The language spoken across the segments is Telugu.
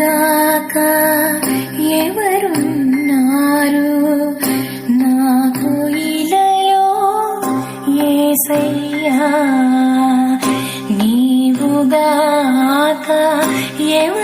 గాక ఎవరున్నారు? నాకు ఇలలో ఏసయ్యా నీవుగాక ఎవరు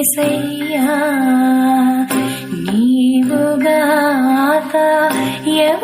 ఏసయ్యా నీవుగాక ఎవ